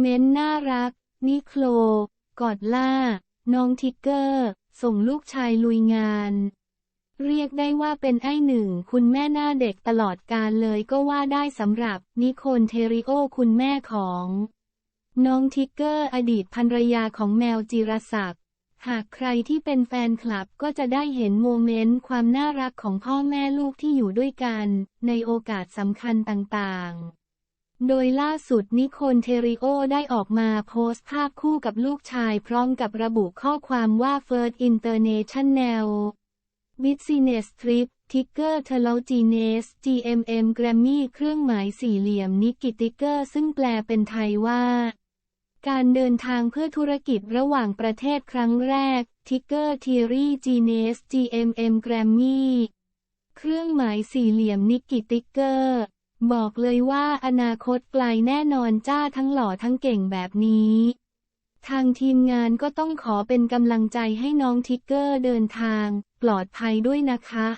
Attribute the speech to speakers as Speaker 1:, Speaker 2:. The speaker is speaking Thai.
Speaker 1: เมนต์น่ารัก นิโคล กอดล่า น้องทิกเกอร์ ส่งลูกชายลุยงาน เรียกได้ว่าเป็นไอ้หนึ่ง คุณแม่หน้าเด็กตลอดการเลยก็ว่าได้สำหรับนิโคลเทริโอคุณแม่ของ น้องทิกเกอร์อดีตภรรยาของแมวจิรศักดิ์หากใครที่เป็นแฟนคลับก็จะได้เห็นโมเมนต์ความน่ารักของพ่อแม่ลูกที่อยู่ด้วยกัน ในโอกาสสำคัญต่างๆ โดยล่าสุดนิโคลเทริโอได้ออกมาโพสต์ภาพคู่กับลูกชายพร้อมกับระบุข้อความว่า First International Business Trip ทิกเกอร์เทเลจีเนส GMM Grammy เครื่องหมายสี่เหลี่ยมนิกิติกเกอร์ซึ่งแปลเป็นไทยว่า การเดินทางเพื่อธุรกิจระหว่างประเทศครั้งแรก ทิกเกอร์ทีรีจีเนส GMM Grammy เครื่องหมายสี่เหลี่ยมนิกิติกเกอร์ บอกเลยว่าอนาคตไกลแน่นอนจ้าทั้งหล่อทั้งเก่งแบบนี้ ทางทีมงานก็ต้องขอเป็นกำลังใจให้น้องทิกเกอร์เดินทาง ปลอดภัยด้วยนะคะ